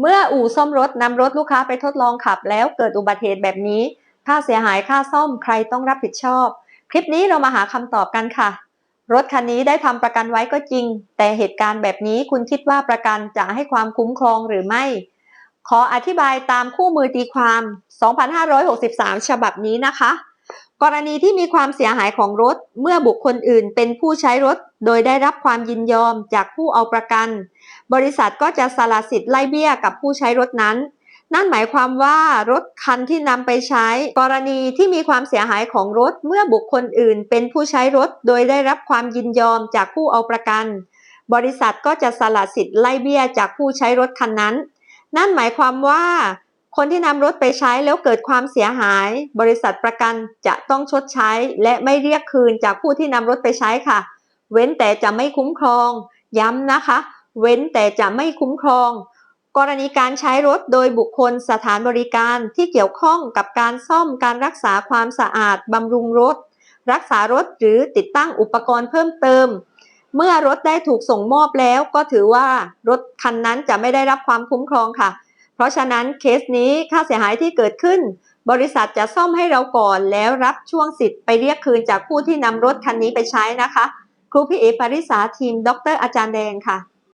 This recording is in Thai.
เมื่ออู่ซ่อมรถนำรถลูกค้าไปทดลองขับ แล้วเกิดอุบัติเหตุแบบนี้ ค่าเสียหายค่าซ่อมใครต้องรับผิดชอบ คลิปนี้เรามาหาคำตอบกันค่ะ รถคันนี้ได้ทำประกันไว้ก็จริง แต่เหตุการณ์แบบนี้คุณคิดว่าประกันจะให้ความคุ้มครองหรือไม่ ขออธิบายตามคู่มือตีความ 2563 ฉบับนี้นะคะ กรณีที่มีความเสียหายของรถ เมื่อบุคคลอื่นเป็นผู้ใช้รถ โดยได้รับความยินยอมจากผู้เอาประกัน บริษัทก็จะสละสิทธิ์ไล่เบี้ยกับผู้ใช้รถนั้น นั่นหมายความว่ารถคันที่นำไปใช้ กรณีที่มีความเสียหายของรถ เมื่อบุคคลอื่น เป็นผู้ใช้รถ โดยได้รับความยินยอมจากผู้เอาประกัน บริษัทก็จะสละสิทธิ์ไล่เบี้ยจากผู้ใช้รถคันนั้น นั่นหมายความว่า คนที่นำรถไปใช้แล้วเกิดความเสียหาย บริษัทประกันจะต้องชดใช้ และไม่เรียกคืนจากผู้ที่นำรถไปใช้ค่ะ เว้นแต่จะไม่คุ้มครอง ย้ำนะคะ เว้นแต่จะไม่คุ้มครอง กรณีการใช้รถโดยบุคคลสถานบริการที่เกี่ยวข้องกับการซ่อมการรักษาความสะอาดบำรุงรถ รักษารถหรือติดตั้งอุปกรณ์เพิ่มเติม เมื่อรถได้ถูกส่งมอบแล้วก็ถือว่ารถคันนั้นจะไม่ได้รับความคุ้มครองค่ะ เพราะฉะนั้นเคสนี้ค่าเสียหายที่เกิดขึ้น บริษัทจะซ่อมให้เราก่อนแล้วรับช่วงสิทธิ์ไปเรียกคืนจากผู้ที่นำรถคันนี้ไปใช้นะคะ ครูพี่เอปาริสาทีม ดร อาจารย์แดงค่ะ